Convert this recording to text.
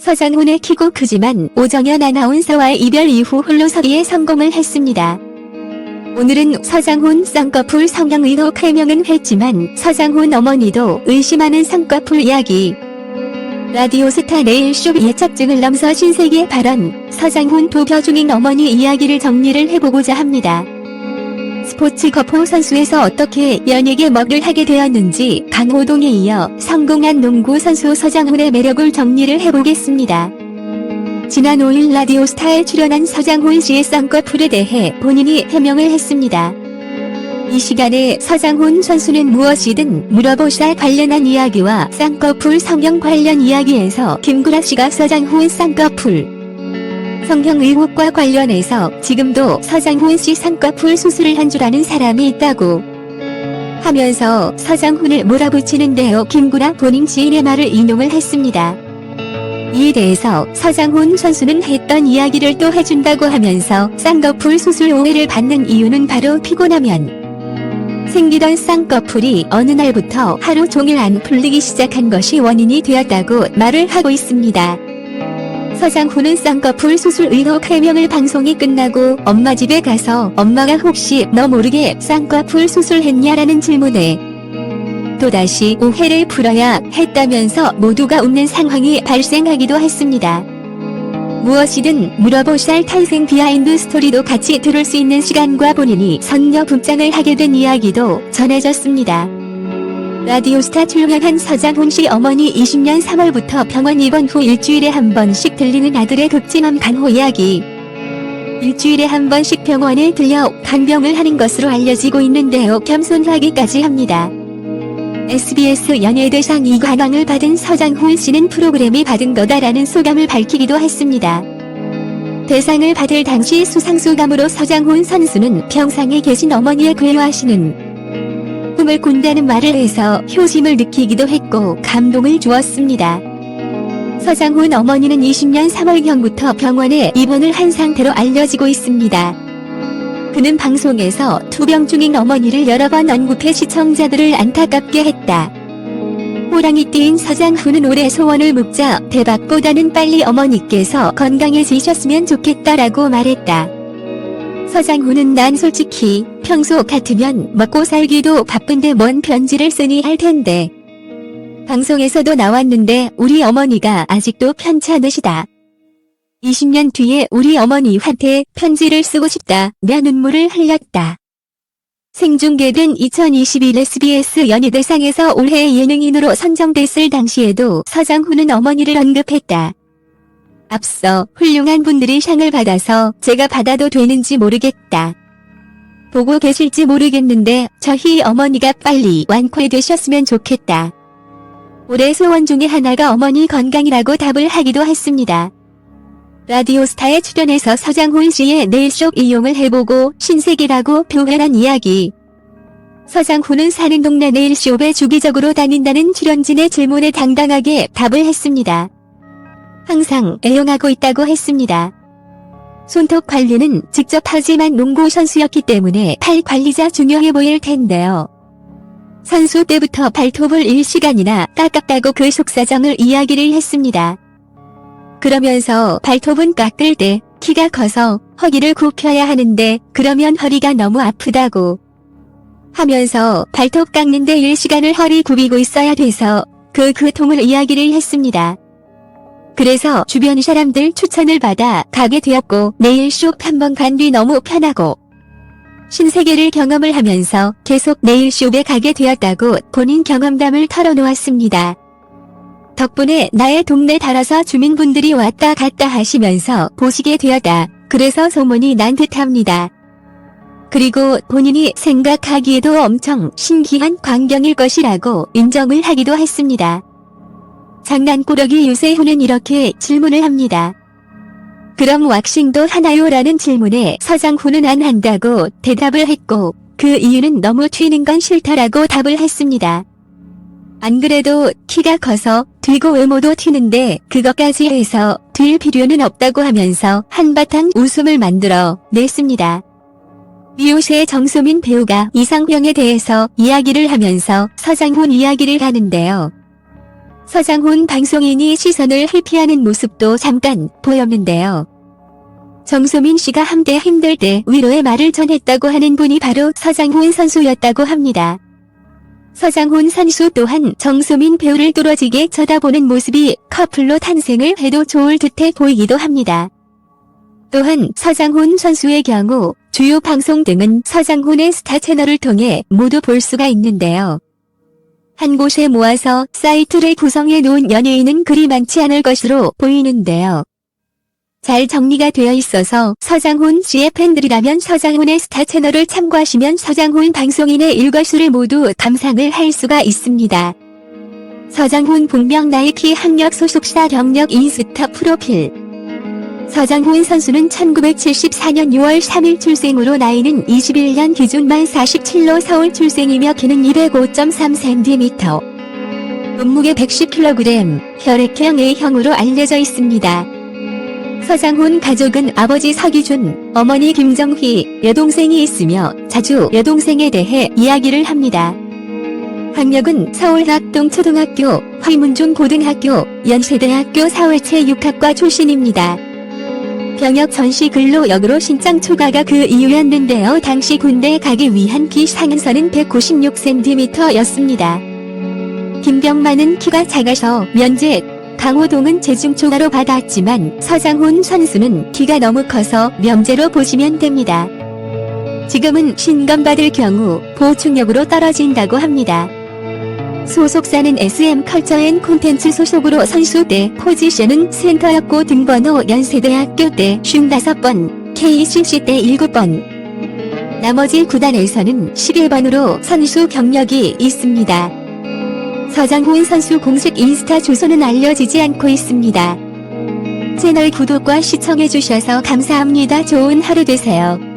서장훈의 키고 크지만 오정연 아나운서와의 이별 이후 홀로 서기에 성공을 했습니다. 오늘은 서장훈 쌍꺼풀 성형 의혹 해명은 했지만 서장훈 어머니도 의심하는 쌍꺼풀 이야기. 라디오스타 내일쇼 예측증을 넘서 신세계 발언, 서장훈 도교 중인 어머니 이야기를 정리를 해보고자 합니다. 스포츠 거포 선수에서 어떻게 연예계 먹을 하게 되었는지 강호동에 이어 성공한 농구 선수 서장훈의 매력을 정리를 해보겠습니다. 지난 5일 라디오 스타에 출연한 서장훈 씨의 쌍꺼풀에 대해 본인이 해명을 했습니다. 이 시간에 서장훈 선수는 무엇이든 물어보시라 관련한 이야기와 쌍꺼풀 성형 관련 이야기에서 김구라 씨가 서장훈 쌍꺼풀 성형 의혹과 관련해서 지금도 서장훈 씨 쌍꺼풀 수술을 한 줄 아는 사람이 있다고 하면서 서장훈을 몰아붙이는데요. 김구라 본인 지인의 말을 인용을 했습니다. 이에 대해서 서장훈 선수는 했던 이야기를 또 해준다고 하면서 쌍꺼풀 수술 오해를 받는 이유는 바로 피곤하면 생기던 쌍꺼풀이 어느 날부터 하루 종일 안 풀리기 시작한 것이 원인이 되었다고 말을 하고 있습니다. 서장훈은 쌍꺼풀 수술 의혹 해명을 방송이 끝나고 엄마 집에 가서 엄마가 혹시 너 모르게 쌍꺼풀 수술했냐라는 질문에 또다시 오해를 풀어야 했다면서 모두가 웃는 상황이 발생하기도 했습니다. 무엇이든 물어보살 탄생 비하인드 스토리도 같이 들을 수 있는 시간과 본인이 선녀 분장을 하게 된 이야기도 전해졌습니다. 라디오스타 출연한 서장훈 씨 어머니 20년 3월부터 병원 입원 후 일주일에 한 번씩 들리는 아들의 극진함 간호 이야기. 일주일에 한 번씩 병원에 들려 간병을 하는 것으로 알려지고 있는데요. 겸손하기까지 합니다. SBS 연예대상 2관왕을 받은 서장훈 씨는 프로그램이 받은 거다라는 소감을 밝히기도 했습니다. 대상을 받을 당시 수상소감으로 서장훈 선수는 평상에 계신 어머니의 괴로워하시는 꿈을 꾼다는 말을 해서 효심을 느끼기도 했고 감동을 주었습니다. 서장훈 어머니는 20년 3월경부터 병원에 입원을 한 상태로 알려지고 있습니다. 그는 방송에서 투병 중인 어머니를 여러 번 언급해 시청자들을 안타깝게 했다. 호랑이 띠인 서장훈은 올해 소원을 묻자 대박보다는 빨리 어머니께서 건강해지셨으면 좋겠다라고 말했다. 서장훈은 난 솔직히 평소 같으면 먹고 살기도 바쁜데 뭔 편지를 쓰니 할 텐데. 방송에서도 나왔는데 우리 어머니가 아직도 편찮으시다. 20년 뒤에 우리 어머니한테 편지를 쓰고 싶다. 며 눈물을 흘렸다. 생중계된 2021 SBS 연예대상에서 올해 예능인으로 선정됐을 당시에도 서장훈은 어머니를 언급했다. 앞서 훌륭한 분들이 상을 받아서 제가 받아도 되는지 모르겠다. 보고 계실지 모르겠는데 저희 어머니가 빨리 완쾌되셨으면 좋겠다. 올해 소원 중에 하나가 어머니 건강이라고 답을 하기도 했습니다. 라디오스타에 출연해서 서장훈 씨의 네일숍 이용을 해보고 신세계라고 표현한 이야기. 서장훈은 사는 동네 네일숍에 주기적으로 다닌다는 출연진의 질문에 당당하게 답을 했습니다. 항상 애용하고 있다고 했습니다. 손톱 관리는 직접 하지만 농구 선수였기 때문에 팔 관리자 중요해 보일 텐데요. 선수 때부터 발톱을 1시간이나 깎았다고 그 속사정을 이야기를 했습니다. 그러면서 발톱은 깎을 때 키가 커서 허리를 굽혀야 하는데 그러면 허리가 너무 아프다고 하면서 발톱 깎는데 1시간을 허리 굽이고 있어야 돼서 그 그통을 이야기를 했습니다. 그래서 주변 사람들 추천을 받아 가게 되었고 내일 숍한번 간 뒤 너무 편하고 신세계를 경험을 하면서 계속 네일 숍에 가게 되었다고 본인 경험담을 털어놓았습니다. 덕분에 나의 동네 달아서 주민분들이 왔다 갔다 하시면서 보시게 되었다. 그래서 소문이 난 듯합니다. 그리고 본인이 생각하기에도 엄청 신기한 광경일 것이라고 인정을 하기도 했습니다. 장난꾸러기 유세훈은 이렇게 질문을 합니다. 그럼 왁싱도 하나요? 라는 질문에 서장훈은 안 한다고 대답을 했고 그 이유는 너무 튀는 건 싫다라고 답을 했습니다. 안 그래도 키가 커서 뒤고 외모도 튀는데 그것까지 해서 들 필요는 없다고 하면서 한바탕 웃음을 만들어 냈습니다. 미우새의 정소민 배우가 이상병에 대해서 이야기를 하면서 서장훈 이야기를 하는데요. 서장훈 방송인이 시선을 회피하는 모습도 잠깐 보였는데요. 정소민 씨가 함께 힘들 때 위로의 말을 전했다고 하는 분이 바로 서장훈 선수였다고 합니다. 서장훈 선수 또한 정소민 배우를 뚫어지게 쳐다보는 모습이 커플로 탄생을 해도 좋을 듯해 보이기도 합니다. 또한 서장훈 선수의 경우 주요 방송 등은 서장훈의 스타 채널을 통해 모두 볼 수가 있는데요. 한 곳에 모아서 사이트를 구성해 놓은 연예인은 그리 많지 않을 것으로 보이는데요. 잘 정리가 되어 있어서 서장훈 씨의 팬들이라면 서장훈의 스타 채널을 참고하시면 서장훈 방송인의 일거수를 모두 감상을 할 수가 있습니다. 서장훈 본명 나이키 학력 소속사 경력 인스타 프로필 서장훈 선수는 1974년 6월 3일 출생으로 나이는 21년 기준 만 47로 서울 출생이며 키는 205.3cm 몸무게 110kg 혈액형 A형으로 알려져 있습니다. 서장훈 가족은 아버지 서기준, 어머니 김정희, 여동생이 있으며 자주 여동생에 대해 이야기를 합니다. 학력은 서울학동 초등학교, 화문중 고등학교, 연세대학교 사회체 6학과 출신입니다. 병역 전시 근로역으로 신장 초과가 그 이유였는데요. 당시 군대 가기 위한 키 상한선은 196cm였습니다. 김병만은 키가 작아서 면제, 강호동은 재중 초과로 받았지만 서장훈 선수는 키가 너무 커서 명제로 보시면 됩니다. 지금은 신검받을 경우 보충역으로 떨어진다고 합니다. 소속사는 SM 컬처 앤 콘텐츠 소속으로 선수 때 포지션은 센터였고 등번호 연세대학교 때 55번, KCC 때 7번. 나머지 구단에서는 11번으로 선수 경력이 있습니다. 서장훈 선수 공식 인스타 주소는 알려지지 않고 있습니다. 채널 구독과 시청해주셔서 감사합니다. 좋은 하루 되세요.